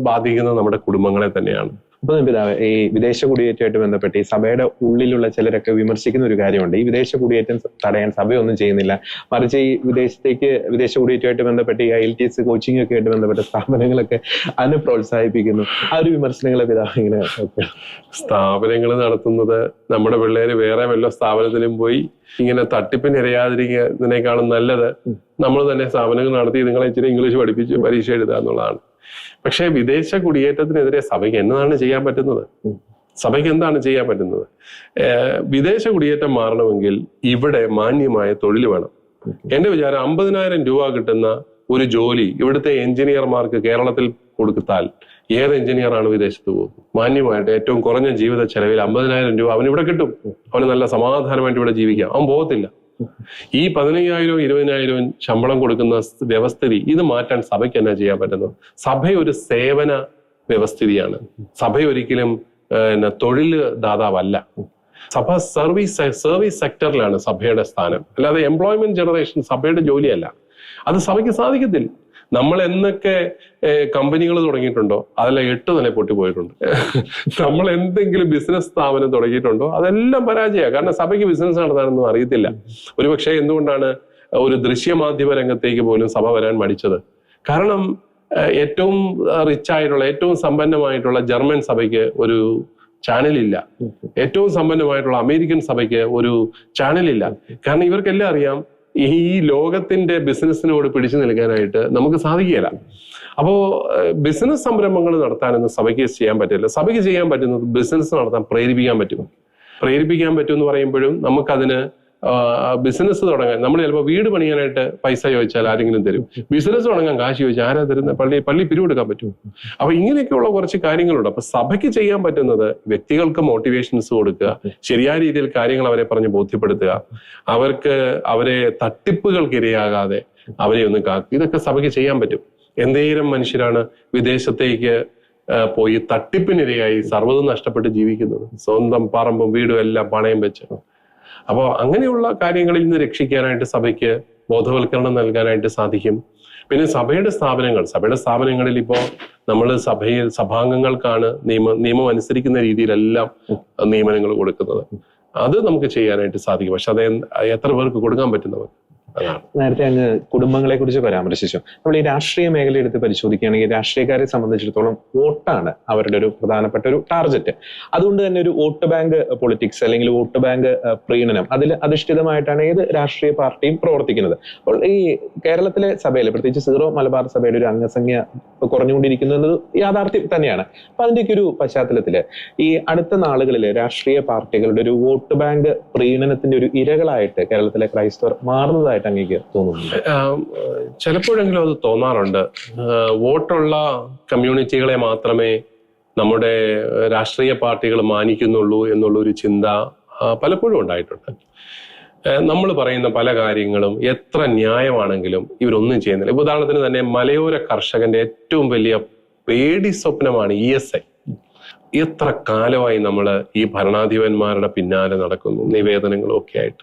ബാധിക്കുന്നത് നമ്മുടെ കുടുംബങ്ങളെ തന്നെയാണ്. അപ്പൊ പിതാവ് ഈ വിദേശ കുടിയേറ്റമായിട്ട് ബന്ധപ്പെട്ട് ഈ സഭയുടെ ഉള്ളിലുള്ള ചിലരൊക്കെ വിമർശിക്കുന്ന ഒരു കാര്യമുണ്ട്. ഈ വിദേശ കുടിയേറ്റം തടയാൻ സഭയൊന്നും ചെയ്യുന്നില്ല. മറിച്ച് ഈ വിദേശത്തേക്ക് വിദേശ കുടിയേറ്റമായിട്ട് ബന്ധപ്പെട്ട് ഈ I L T S coaching ഒക്കെ ആയിട്ട് ബന്ധപ്പെട്ട സ്ഥാപനങ്ങളൊക്കെ അതിനെ പ്രോത്സാഹിപ്പിക്കുന്നു. ആ ഒരു വിമർശനങ്ങളെ പിതാവ് ഇങ്ങനെ സ്ഥാപനങ്ങൾ നടത്തുന്നത് നമ്മുടെ പിള്ളേര് വേറെ വല്ല സ്ഥാപനത്തിലും പോയി ഇങ്ങനെ തട്ടിപ്പിന് ഇരയാതിരിക്കുന്നതിനേക്കാളും നല്ലത് നമ്മൾ തന്നെ സ്ഥാപനങ്ങൾ നടത്തി നിങ്ങളെ ഇച്ചിരി ഇംഗ്ലീഷ് പഠിപ്പിച്ച് പരീക്ഷ എഴുതുക എന്നുള്ളതാണ്. പക്ഷേ വിദേശ കുടിയേറ്റത്തിനെതിരെ സഭയ്ക്ക് എന്നതാണ് ചെയ്യാൻ പറ്റുന്നത്? സഭയ്ക്ക് എന്താണ് ചെയ്യാൻ പറ്റുന്നത്? വിദേശ കുടിയേറ്റം മാറണമെങ്കിൽ ഇവിടെ മാന്യമായ തൊഴിൽ വേണം. എന്റെ വിചാരം അമ്പതിനായിരം രൂപ കിട്ടുന്ന ഒരു ജോലി ഇവിടുത്തെ എഞ്ചിനീയർമാർക്ക് കേരളത്തിൽ കൊടുത്താൽ ഏത് എഞ്ചിനീയറാണ് വിദേശത്ത് പോകുന്നത് മാന്യമായിട്ട് ഏറ്റവും കുറഞ്ഞ ജീവിത ചെലവിൽ അമ്പതിനായിരം രൂപ അവൻ ഇവിടെ കിട്ടും അവന് നല്ല സമാധാനമായിട്ട് ഇവിടെ ജീവിക്കാം. അവൻ പോകത്തില്ല. ഈ പതിനയ്യായിരവും ഇരുപതിനായിരവും ശമ്പളം കൊടുക്കുന്ന വ്യവസ്ഥിതി ഇത് മാറ്റാൻ സഭയ്ക്ക് എന്നാ ചെയ്യാൻ പറ്റുന്നത്? സഭ ഒരു സേവന വ്യവസ്ഥിതിയാണ്. സഭ ഒരിക്കലും പിന്നെ തൊഴിൽ ദാതാവല്ല. സഭ സർവീസ് സർവീസ് സെക്ടറിലാണ് സഭയുടെ സ്ഥാനം. അല്ലാതെ എംപ്ലോയ്മെന്റ് ജനറേഷൻ സഭയുടെ ജോലിയല്ല. അത് സഭയ്ക്ക് സാധിക്കത്തില്ല. നമ്മൾ എന്നൊക്കെ കമ്പനികൾ തുടങ്ങിയിട്ടുണ്ടോ? അതെല്ലാം എട്ട് തന്നെ പൊട്ടിപ്പോയിട്ടുണ്ട്. നമ്മൾ എന്തെങ്കിലും ബിസിനസ് സ്ഥാപനം തുടങ്ങിയിട്ടുണ്ടോ? അതെല്ലാം പരാജയമാണ്. കാരണം സഭയ്ക്ക് ബിസിനസ് നടത്താനൊന്നും അറിയത്തില്ല. ഒരുപക്ഷെ എന്തുകൊണ്ടാണ് ഒരു ദൃശ്യമാധ്യമ രംഗത്തേക്ക് പോലും സഭ വരാൻ മടിച്ചത്? കാരണം ഏറ്റവും റിച്ച് ആയിട്ടുള്ള ഏറ്റവും സമ്പന്നമായിട്ടുള്ള ജർമ്മൻ സഭയ്ക്ക് ഒരു ചാനലില്ല ഏറ്റവും സമ്പന്നമായിട്ടുള്ള അമേരിക്കൻ സഭയ്ക്ക് ഒരു ചാനലില്ല കാരണം ഇവർക്കെല്ലാം അറിയാം ഈ ലോകത്തിന്റെ ബിസിനസ്സിനോട് പിടിച്ചു നിൽക്കാനായിട്ട് നമുക്ക് സാധിക്കുകയില്ല. അപ്പോ ബിസിനസ് സംരംഭങ്ങൾ നടത്താനൊന്നും സഭയ്ക്ക് ചെയ്യാൻ പറ്റില്ല. സഭയ്ക്ക് ചെയ്യാൻ പറ്റുന്നത് ബിസിനസ് നടത്താൻ പ്രേരിപ്പിക്കാൻ പറ്റും. പ്രേരിപ്പിക്കാൻ പറ്റും എന്ന് പറയുമ്പോഴും നമുക്കതിന് ബിസിനസ് തുടങ്ങാൻ. നമ്മൾ ചിലപ്പോൾ വീട് പണിയാനായിട്ട് പൈസ ചോദിച്ചാൽ ആരെങ്കിലും തരും. ബിസിനസ് തുടങ്ങാൻ കാശ് ചോദിച്ചാൽ ആരാ തരുന്ന? പള്ളി പള്ളി പിരിവെടുക്കാൻ പറ്റും അപ്പൊ ഇങ്ങനെയൊക്കെയുള്ള കുറച്ച് കാര്യങ്ങളുണ്ട്. അപ്പൊ സഭയ്ക്ക് ചെയ്യാൻ പറ്റുന്നത് വ്യക്തികൾക്ക് മോട്ടിവേഷൻസ് കൊടുക്കുക ശരിയായ രീതിയിൽ കാര്യങ്ങൾ അവരെ പറഞ്ഞ് ബോധ്യപ്പെടുത്തുക അവർക്ക് അവരെ തട്ടിപ്പുകൾക്ക് ഇരയാകാതെ അവരെ ഒന്ന് കാക്കുക. ഇതൊക്കെ സഭയ്ക്ക് ചെയ്യാൻ പറ്റും. എന്തേരം മനുഷ്യരാണ് വിദേശത്തേക്ക് പോയി തട്ടിപ്പിനിരയായി സർവതും നഷ്ടപ്പെട്ട് ജീവിക്കുന്നത്. സ്വന്തം പറമ്പും വീടും എല്ലാം പണയം വെച്ച്. അപ്പോൾ അങ്ങനെയുള്ള കാര്യങ്ങളിൽ നിന്ന് രക്ഷിക്കാനായിട്ട് സഭയ്ക്ക് ബോധവൽക്കരണം നൽകാനായിട്ട് സാധിക്കും. പിന്നെ സഭയുടെ സ്ഥാപനങ്ങൾ സഭയുടെ സ്ഥാപനങ്ങളിൽ ഇപ്പോൾ നമ്മൾ സഭയിൽ സഭാംഗങ്ങൾക്കാണ് നിയമം നിയമം അനുസരിക്കുന്ന രീതിയിലെല്ലാം നിയമനങ്ങൾ കൊടുക്കുന്നത്. അത് നമുക്ക് ചെയ്യാനായിട്ട് സാധിക്കും. പക്ഷെ അത് എത്ര പേർക്ക് കൊടുക്കാൻ പറ്റുന്നവർ നേരത്തെ അങ്ങ് കുടുംബങ്ങളെ കുറിച്ച് പരാമർശിച്ചു. നമ്മൾ ഈ രാഷ്ട്രീയ മേഖല എടുത്ത് പരിശോധിക്കുകയാണെങ്കിൽ രാഷ്ട്രീയക്കാരെ സംബന്ധിച്ചിടത്തോളം വോട്ടാണ് അവരുടെ ഒരു പ്രധാനപ്പെട്ട ഒരു ടാർഗറ്റ് അതുകൊണ്ട് തന്നെ ഒരു വോട്ട് ബാങ്ക് പൊളിറ്റിക്സ് അല്ലെങ്കിൽ വോട്ട് ബാങ്ക് പ്രീണനം അതിൽ അധിഷ്ഠിതമായിട്ടാണ് ഏത് രാഷ്ട്രീയ പാർട്ടിയും പ്രവർത്തിക്കുന്നത്. അപ്പോൾ ഈ കേരളത്തിലെ സഭയിൽ പ്രത്യേകിച്ച് സീറോ മലബാർ സഭയുടെ ഒരു അംഗസംഖ്യ കുറഞ്ഞുകൊണ്ടിരിക്കുന്നു എന്നത് യാഥാർത്ഥ്യം തന്നെയാണ്. അപ്പൊ അതിന്റെയൊക്കെ ഒരു പശ്ചാത്തലത്തിൽ ഈ അടുത്ത നാളുകളിൽ രാഷ്ട്രീയ പാർട്ടികളുടെ ഒരു വോട്ട് ബാങ്ക് പ്രീണനത്തിന്റെ ഒരു ഇരകളായിട്ട് കേരളത്തിലെ ക്രൈസ്തവർ മാറുന്നതായിട്ട് അങ്ങേക്ക് തോന്നുന്നുണ്ട്. ചിലപ്പോഴെങ്കിലും അത് തോന്നാറുണ്ട്. വോട്ടുള്ള കമ്മ്യൂണിറ്റികളെ മാത്രമേ നമ്മുടെ രാഷ്ട്രീയ പാർട്ടികൾ മാനിക്കുന്നുള്ളൂ എന്നുള്ള ഒരു ചിന്ത പലപ്പോഴും ഉണ്ടായിട്ടുണ്ട്. നമ്മൾ പറയുന്ന പല കാര്യങ്ങളും എത്ര ന്യായമാണെങ്കിലും ഇവരൊന്നും ചെയ്യുന്നില്ല. ഉദാഹരണത്തിന് തന്നെ മലയോര കർഷകന്റെ ഏറ്റവും വലിയ പേടി സ്വപ്നമാണ് ഇ എസ് ഐ. എത്ര കാലമായി നമ്മൾ ഈ ഭരണാധിപന്മാരുടെ പിന്നാലെ നടക്കുന്നു നിവേദനങ്ങളും ഒക്കെ ആയിട്ട്.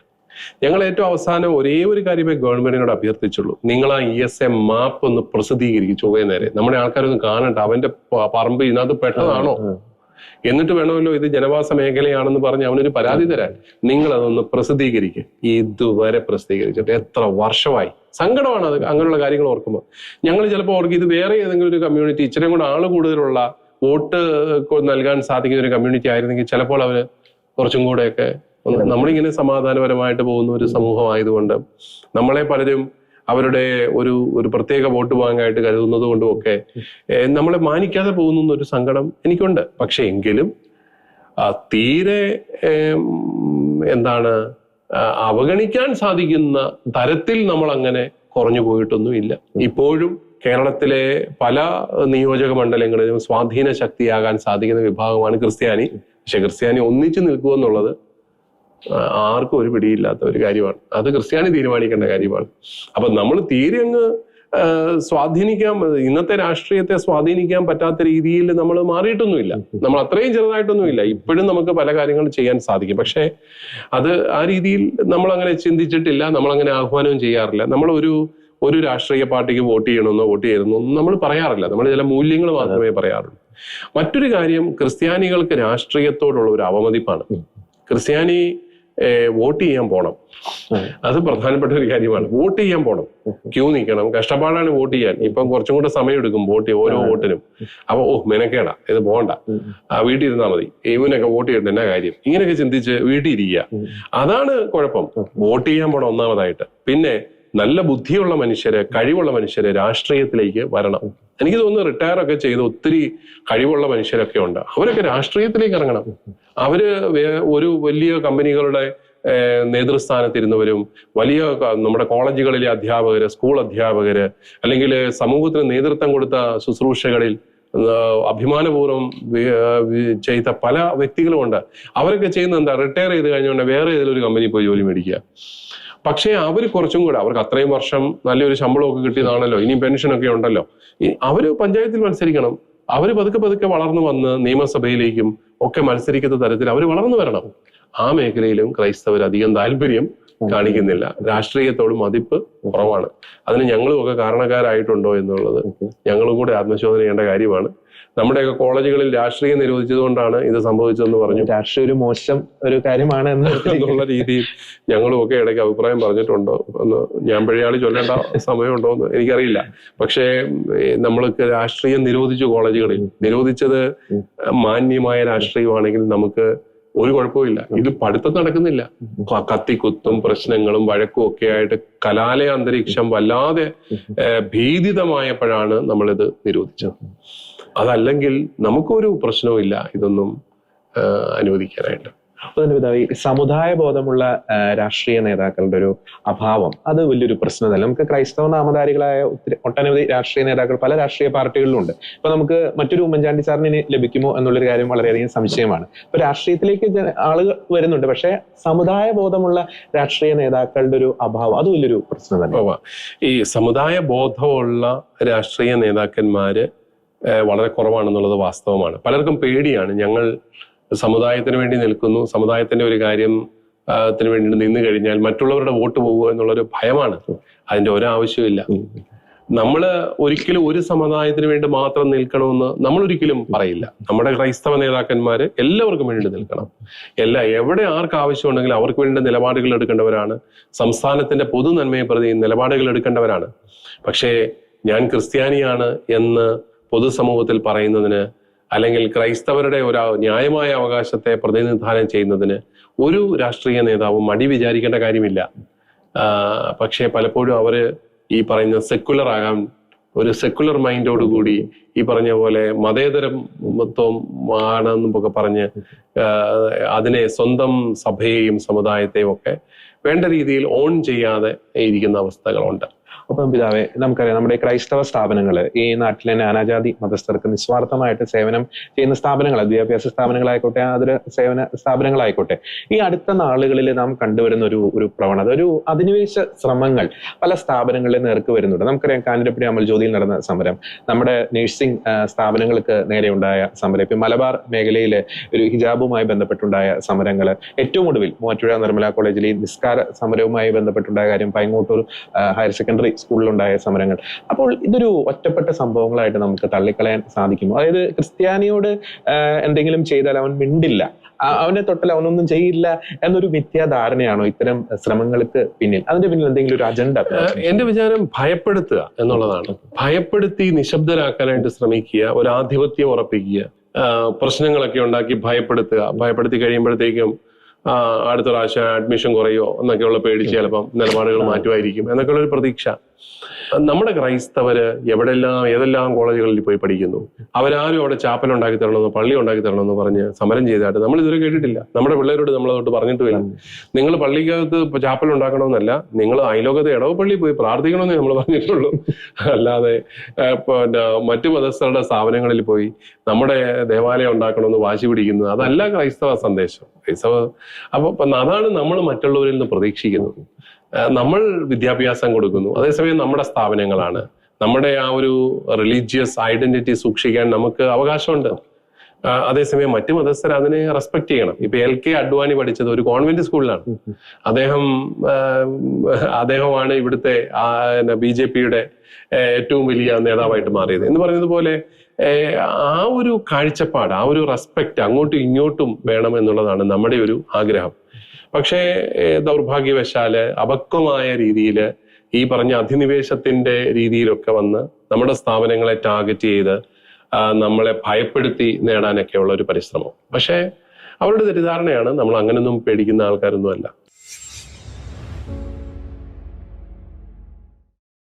ഞങ്ങൾ ഏറ്റവും അവസാനം ഒരേ ഒരു കാര്യമേ ഗവൺമെന്റിനോട് അഭ്യർത്ഥിച്ചുള്ളൂ. നിങ്ങൾ ആ ഇ എസ് എ മാപ്പ് ഒന്ന് പ്രസിദ്ധീകരിക്കും ചൊവ്വേ നേരെ. നമ്മുടെ ആൾക്കാരൊന്നും കാണണ്ട. അവന്റെ പറമ്പ് ഇതിനകത്ത് പെട്ടതാണോ? എന്നിട്ട് വേണമല്ലോ ഇത് ജനവാസ മേഖലയാണെന്ന് പറഞ്ഞ് അവനൊരു പരാതി തരാൻ. നിങ്ങൾ അതൊന്ന് പ്രസിദ്ധീകരിക്കുക ഇതുവരെ പ്രസിദ്ധീകരിച്ചിട്ട് എത്ര വർഷമായി? സങ്കടമാണ് അത് അങ്ങനെയുള്ള കാര്യങ്ങൾ ഓർക്കുമ്പോൾ. ഞങ്ങൾ ചിലപ്പോൾ ഓർക്കും ഇത് വേറെ ഏതെങ്കിലും ഒരു കമ്മ്യൂണിറ്റി ഇച്ചിരി കൂടെ ആൾ കൂടുതലുള്ള വോട്ട് നൽകാൻ സാധിക്കുന്ന ഒരു കമ്മ്യൂണിറ്റി ആയിരുന്നെങ്കിൽ ചിലപ്പോൾ അവർ കുറച്ചും കൂടെയൊക്കെ നമ്മളിങ്ങനെ സമാധാനപരമായിട്ട് പോകുന്ന ഒരു സമൂഹമായതുകൊണ്ട് നമ്മളെ പലരും അവരുടെ ഒരു ഒരു പ്രത്യേക വോട്ട് ബാങ്കായിട്ട് കരുതുന്നത് കൊണ്ടും ഒക്കെ നമ്മളെ മാനിക്കാതെ പോകുന്ന ഒരു സങ്കടം എനിക്കുണ്ട്. പക്ഷെ എങ്കിലും തീരെ എന്താണ് അവഗണിക്കാൻ സാധിക്കുന്ന തരത്തിൽ നമ്മൾ അങ്ങനെ കുറഞ്ഞു പോയിട്ടൊന്നുമില്ല. ഇപ്പോഴും കേരളത്തിലെ പല നിയോജക മണ്ഡലങ്ങളിലും സ്വാധീന ശക്തിയാകാൻ സാധിക്കുന്ന വിഭാഗമാണ് ക്രിസ്ത്യാനി. പക്ഷെ ക്രിസ്ത്യാനി ഒന്നിച്ചു നിൽക്കുക എന്നുള്ളത് ആർക്കും ഒരു പിടിയില്ലാത്ത ഒരു കാര്യമാണ്. അത് ക്രിസ്ത്യാനി തീരുമാനിക്കേണ്ട കാര്യമാണ്. അപ്പൊ നമ്മൾ തീരെ അങ്ങ് സ്വാധീനിക്കാൻ ഇന്നത്തെ രാഷ്ട്രീയത്തെ സ്വാധീനിക്കാൻ പറ്റാത്ത രീതിയിൽ നമ്മൾ മാറിയിട്ടൊന്നുമില്ല. നമ്മൾ അത്രയും ചെറുതായിട്ടൊന്നുമില്ല. ഇപ്പോഴും നമുക്ക് പല കാര്യങ്ങളും ചെയ്യാൻ സാധിക്കും. പക്ഷേ അത് ആ രീതിയിൽ നമ്മൾ അങ്ങനെ ചിന്തിച്ചിട്ടില്ല. നമ്മൾ അങ്ങനെ ആഹ്വാനവും ചെയ്യാറില്ല. നമ്മൾ ഒരു ഒരു രാഷ്ട്രീയ പാർട്ടിക്ക് വോട്ട് ചെയ്യണമെന്നോ വോട്ട് ചെയ്യണമെന്നോ നമ്മൾ പറയാറില്ല. നമ്മൾ ചില മൂല്യങ്ങൾ മാത്രമേ പറയാറുള്ളൂ. മറ്റൊരു കാര്യം ക്രിസ്ത്യാനികൾക്ക് രാഷ്ട്രീയത്തോടുള്ള ഒരു അവമതിപ്പാണ്. ക്രിസ്ത്യാനി വോട്ട് ചെയ്യാൻ പോണം. അത് പ്രധാനപ്പെട്ട ഒരു കാര്യമാണ്. വോട്ട് ചെയ്യാൻ പോണം. ക്യൂ നിൽക്കണം. കഷ്ടപ്പാടാണ് വോട്ട് ചെയ്യാൻ. ഇപ്പം കുറച്ചും കൂടെ സമയം എടുക്കും വോട്ട് ചെയ്യും ഓരോ വോട്ടിനും. അപ്പൊ ഓ മെനക്കേടാ. ഇത് പോണ്ട. ആ വീട്ടിൽ ഇരുന്നാ മതി. ഇവനൊക്കെ വോട്ട് ചെയ്യണ്ട എന്നാ കാര്യം? ഇങ്ങനെയൊക്കെ ചിന്തിച്ച് വീട്ടിൽ ഇരിക്കുക അതാണ് കുഴപ്പം. വോട്ട് ചെയ്യാൻ പോണം ഒന്നാമതായിട്ട്. പിന്നെ നല്ല ബുദ്ധിയുള്ള മനുഷ്യര് കഴിവുള്ള മനുഷ്യര് രാഷ്ട്രീയത്തിലേക്ക് വരണം. എനിക്ക് തോന്നുന്നു റിട്ടയർ ഒക്കെ ചെയ്ത് ഒത്തിരി കഴിവുള്ള മനുഷ്യരൊക്കെ ഉണ്ട്. അവരൊക്കെ രാഷ്ട്രീയത്തിലേക്ക് ഇറങ്ങണം. അവർ ഒരു വലിയ കമ്പനികളുടെ നേതൃസ്ഥാനത്തിരുന്നവരും വലിയ നമ്മുടെ കോളേജുകളിലെ അധ്യാപകര് സ്കൂൾ അധ്യാപകര് അല്ലെങ്കിൽ സമൂഹത്തിന് നേതൃത്വം കൊടുത്ത ശുശ്രൂഷകളിൽ അഭിമാനപൂർവം ചെയ്ത പല വ്യക്തികളുമുണ്ട്. അവരൊക്കെ ചെയ്യുന്നത് എന്താ? റിട്ടയർ ചെയ്ത് കഴിഞ്ഞുകൊണ്ട് വേറെ ഏതെങ്കിലും ഒരു കമ്പനി പോയി ജോലി മേടിക്കുക. പക്ഷേ അവർ കുറച്ചും കൂടെ അവർക്ക് അത്രയും വർഷം നല്ലൊരു ശമ്പളമൊക്കെ കിട്ടിയതാണല്ലോ ഇനിയും പെൻഷനൊക്കെ ഉണ്ടല്ലോ. അവർ അവർ പഞ്ചായത്തിൽ മത്സരിക്കണം. അവർ പതുക്കെ പതുക്കെ വളർന്നു വന്ന് നിയമസഭയിലേക്കും ഒക്കെ മത്സരിക്കുന്ന തരത്തിൽ അവർ വളർന്നു വരണം. ആ മേഖലയിലും ക്രൈസ്തവർ അധികം താല്പര്യം കാണിക്കുന്നില്ല. രാഷ്ട്രീയത്തോട് മതിപ്പ് കുറവാണ്. അതിന് ഞങ്ങളും ഒക്കെ കാരണക്കാരായിട്ടുണ്ടോ എന്നുള്ളത് ഞങ്ങളും കൂടെ ആത്മശോധന ചെയ്യേണ്ട കാര്യമാണ്. നമ്മുടെയൊക്കെ കോളേജുകളിൽ രാഷ്ട്രീയം നിരോധിച്ചതുകൊണ്ടാണ് ഇത് സംഭവിച്ചതെന്ന് പറഞ്ഞു. രാഷ്ട്രീയ ഒരു മോശം ഒരു കാര്യമാണ് എന്ന് എന്നുള്ള രീതിയിൽ ഞങ്ങളും ഒക്കെ ഇടയ്ക്ക് അഭിപ്രായം പറഞ്ഞിട്ടുണ്ടോ? എന്ന് ഞാൻ പഴയാളി ചൊല്ലേണ്ട സമയമുണ്ടോ എന്ന് എനിക്കറിയില്ല. പക്ഷേ നമ്മൾക്ക് രാഷ്ട്രീയം നിരോധിച്ചു കോളേജുകളിൽ നിരോധിച്ചത് മാന്യമായ രാഷ്ട്രീയമാണെങ്കിൽ നമുക്ക് ഒരു കുഴപ്പമില്ല ഇത് പഠിത്തം നടക്കുന്നില്ല. കത്തിക്കുത്തും പ്രശ്നങ്ങളും വഴക്കും ഒക്കെ ആയിട്ട് കലാലയ അന്തരീക്ഷം വല്ലാതെ ഭീതിതമായപ്പോഴാണ് നമ്മളിത് നിരോധിച്ചത്. അതല്ലെങ്കിൽ നമുക്കൊരു പ്രശ്നവുമില്ല ഇതൊന്നും അനുവദിക്കാനായിട്ട്. പിതാവ് സമുദായ ബോധമുള്ള രാഷ്ട്രീയ നേതാക്കളുടെ ഒരു അഭാവം അത് വലിയൊരു പ്രശ്നം തന്നെ നമുക്ക് ക്രൈസ്തവ നാമധാരികളായ ഒത്തിരി ഒട്ടനവധി രാഷ്ട്രീയ നേതാക്കൾ പല രാഷ്ട്രീയ പാർട്ടികളിലും ഉണ്ട് ഇപ്പൊ നമുക്ക് മറ്റൊരു ഉമ്മൻചാണ്ടി സാറിന് ഇനി ലഭിക്കുമോ എന്നുള്ളൊരു കാര്യം വളരെയധികം സംശയമാണ്. ഇപ്പൊ രാഷ്ട്രീയത്തിലേക്ക് ആളുകൾ വരുന്നുണ്ട്. പക്ഷെ സമുദായ ബോധമുള്ള രാഷ്ട്രീയ നേതാക്കളുടെ ഒരു അഭാവം അത് വലിയൊരു പ്രശ്നം തന്നെ ഈ സമുദായ ബോധമുള്ള രാഷ്ട്രീയ നേതാക്കന്മാര് വളരെ കുറവാണെന്നുള്ളത് വാസ്തവമാണ്. പലർക്കും പേടിയാണ്. ഞങ്ങൾ സമുദായത്തിന് വേണ്ടി നിൽക്കുന്നു. സമുദായത്തിന്റെ ഒരു കാര്യം ത്തിന് വേണ്ടി നിന്ന് കഴിഞ്ഞാൽ മറ്റുള്ളവരുടെ വോട്ട് പോകുക എന്നുള്ളൊരു ഭയമാണ്. അതിന്റെ ഒരാവശ്യമില്ല നമ്മൾ ഒരിക്കലും ഒരു സമുദായത്തിന് വേണ്ടി മാത്രം നിൽക്കണമെന്ന് നമ്മൾ ഒരിക്കലും പറയില്ല. നമ്മുടെ ക്രൈസ്തവ നേതാക്കന്മാര് എല്ലാവർക്കും വേണ്ടി നിൽക്കണം. എല്ലാ എവിടെ ആർക്ക് ആവശ്യമുണ്ടെങ്കിലും അവർക്ക് വേണ്ടി നിലപാടുകൾ എടുക്കേണ്ടവരാണ്. സംസ്ഥാനത്തിന്റെ പൊതു നന്മയെ പ്രതി നിലപാടുകൾ എടുക്കേണ്ടവരാണ്. പക്ഷേ ഞാൻ ക്രിസ്ത്യാനിയാണ് എന്ന് പൊതുസമൂഹത്തിൽ പറയുന്നതിന് അല്ലെങ്കിൽ ക്രൈസ്തവരുടെ ഒരു ന്യായമായ അവകാശത്തെ പ്രതിനിധാനം ചെയ്യുന്നതിന് ഒരു രാഷ്ട്രീയ നേതാവും മടി വിചാരിക്കേണ്ട കാര്യമില്ല. പക്ഷേ പലപ്പോഴും അവർ ഈ പറയുന്ന സെക്കുലർ ആകാൻ ഒരു സെക്കുലർ മൈൻഡോട് കൂടി ഈ പറഞ്ഞ പോലെ മതേതരത്വം ആണെന്നും ഒക്കെ പറഞ്ഞ് അതിനെ സ്വന്തം സഭയെയും സമുദായത്തെയും ഒക്കെ വേണ്ട രീതിയിൽ ഓൺ ചെയ്യാതെ ഇരിക്കുന്ന അവസ്ഥകളുണ്ട്. അപ്പം പിതാവെ നമുക്കറിയാം നമ്മുടെ ക്രൈസ്തവ സ്ഥാപനങ്ങൾ ഈ നാട്ടിലെ നാനാജാതി മതസ്ഥർക്ക് നിസ്വാർത്ഥമായിട്ട് സേവനം ചെയ്യുന്ന സ്ഥാപനങ്ങൾ വിദ്യാഭ്യാസ സ്ഥാപനങ്ങളായിക്കോട്ടെ അതൊരു സേവന സ്ഥാപനങ്ങളായിക്കോട്ടെ ഈ അടുത്ത നാളുകളിൽ നാം കണ്ടുവരുന്ന ഒരു ഒരു പ്രവണത ഒരു അധിനിവേശ ശ്രമങ്ങൾ പല സ്ഥാപനങ്ങളിലെ നേർക്ക് വരുന്നുണ്ട്. നമുക്കറിയാം കാഞ്ഞിരപ്പടി അമൽ ജ്യോതിയിൽ നടന്ന സമരം നമ്മുടെ നഴ്സിംഗ് സ്ഥാപനങ്ങൾക്ക് നേരെയുണ്ടായ സമരം ഇപ്പം മലബാർ മേഖലയിലെ ഒരു ഹിജാബുമായി ബന്ധപ്പെട്ടുണ്ടായ സമരങ്ങൾ ഏറ്റവും ഒടുവിൽ മൂവാറ്റുപുഴ നിർമ്മല കോളേജിലെ നിസ്കാര സമരവുമായി ബന്ധപ്പെട്ടുണ്ടായ കാര്യം പൈങ്ങോട്ടൂർ ഹയർ സെക്കൻഡറി സ്കൂളിലുണ്ടായ സമരങ്ങൾ. അപ്പോൾ ഇതൊരു ഒറ്റപ്പെട്ട സംഭവങ്ങളായിട്ട് നമുക്ക് തള്ളിക്കളയാൻ സാധിക്കുമോ അതായത് ക്രിസ്ത്യാനിയോട് എന്തെങ്കിലും ചെയ്താൽ അവൻ മിണ്ടില്ല. അവനെ തൊട്ടൽ അവനൊന്നും ചെയ്യില്ല എന്നൊരു മിഥ്യാധാരണയാണോ ഇത്തരം ശ്രമങ്ങൾക്ക് പിന്നിൽ? അതിന്റെ പിന്നിൽ എന്തെങ്കിലും ഒരു അജണ്ട എന്റെ വിചാരം ഭയപ്പെടുത്തുക എന്നുള്ളതാണ്. ഭയപ്പെടുത്തി നിശബ്ദരാക്കാനായിട്ട് ശ്രമിക്കുക ഒരു ആധിപത്യം ഉറപ്പിക്കുക പ്രശ്നങ്ങളൊക്കെ ഉണ്ടാക്കി ഭയപ്പെടുത്തുക. ഭയപ്പെടുത്തി കഴിയുമ്പോഴത്തേക്കും അടുത്ത പ്രാവശ്യം അഡ്മിഷൻ കുറയോ എന്നൊക്കെയുള്ള പേടിച്ച് ചിലപ്പം നിലപാടുകൾ മാറ്റുമായിരിക്കും. എന്നൊക്കെയുള്ള ഒരു പ്രതീക്ഷ. നമ്മുടെ ക്രൈസ്തവര് എവിടെല്ലാം ഏതെല്ലാം കോളേജുകളിൽ പോയി പഠിക്കുന്നു? അവരാരും അവിടെ ചാപ്പൽ ഉണ്ടാക്കി തരണമെന്ന് പള്ളി ഉണ്ടാക്കി തരണമെന്ന് പറഞ്ഞ് സമരം ചെയ്തായിട്ട് നമ്മൾ ഇതുവരെ കേട്ടിട്ടില്ല. നമ്മുടെ പിള്ളേരോട് നമ്മൾ അതോട്ട് പറഞ്ഞിട്ടുമില്ല. നിങ്ങൾ പള്ളിക്കകത്ത് ചാപ്പൽ ഉണ്ടാക്കണമെന്നല്ല നിങ്ങൾ അയലോകത്ത് ഇടവപ്പള്ളി പോയി പ്രാർത്ഥിക്കണമെന്നേ നമ്മൾ പറഞ്ഞിട്ടുള്ളൂ. അല്ലാതെ പിന്നെ മറ്റു മതസ്ഥരുടെ സ്ഥാപനങ്ങളിൽ പോയി നമ്മുടെ ദേവാലയം ഉണ്ടാക്കണമെന്ന് വാശി പിടിക്കുന്നത് അതല്ല ക്രൈസ്തവ സന്ദേശം. ക്രൈസ്തവ അപ്പൊ അതാണ് നമ്മൾ മറ്റുള്ളവരിൽ നിന്ന് പ്രതീക്ഷിക്കുന്നത്. നമ്മൾ വിദ്യാഭ്യാസം കൊടുക്കുന്നു. അതേസമയം നമ്മുടെ സ്ഥാപനങ്ങളാണ്. നമ്മുടെ ആ ഒരു റിലീജിയസ് ഐഡന്റിറ്റി സൂക്ഷിക്കാൻ നമുക്ക് അവകാശമുണ്ട്. അതേസമയം മറ്റു മതസ്ഥർ അതിനെ റെസ്പെക്ട് ചെയ്യണം. ഇപ്പൊ എൽ കെ അഡ്വാനി പഠിച്ചത് ഒരു കോൺവെന്റ് സ്കൂളിലാണ് അദ്ദേഹം അദ്ദേഹമാണ് ഇവിടുത്തെ ബി ജെ പിയുടെ ഏറ്റവും വലിയ നേതാവായിട്ട് മാറിയത്. എന്ന് പറഞ്ഞതുപോലെ പോലെ ആ ഒരു കാഴ്ചപ്പാട് ആ ഒരു റെസ്പെക്ട് അങ്ങോട്ടും ഇങ്ങോട്ടും വേണം എന്നുള്ളതാണ് നമ്മുടെ ഒരു ആഗ്രഹം. പക്ഷേ ദൗർഭാഗ്യവശാൽ അപക്വമായ രീതിയിൽ ഈ പറഞ്ഞ അധിനിവേശത്തിന്റെ രീതിയിലൊക്കെ വന്ന് നമ്മുടെ സ്ഥാപനങ്ങളെ ടാർഗറ്റ് ചെയ്ത് നമ്മളെ ഭയപ്പെടുത്തി നേടാനൊക്കെയുള്ള ഒരു പരിശ്രമം. പക്ഷേ അവരുടെ തെറ്റിദ്ധാരണയാണ് നമ്മൾ അങ്ങനെയൊന്നും പേടിക്കുന്ന ആൾക്കാരൊന്നും അല്ല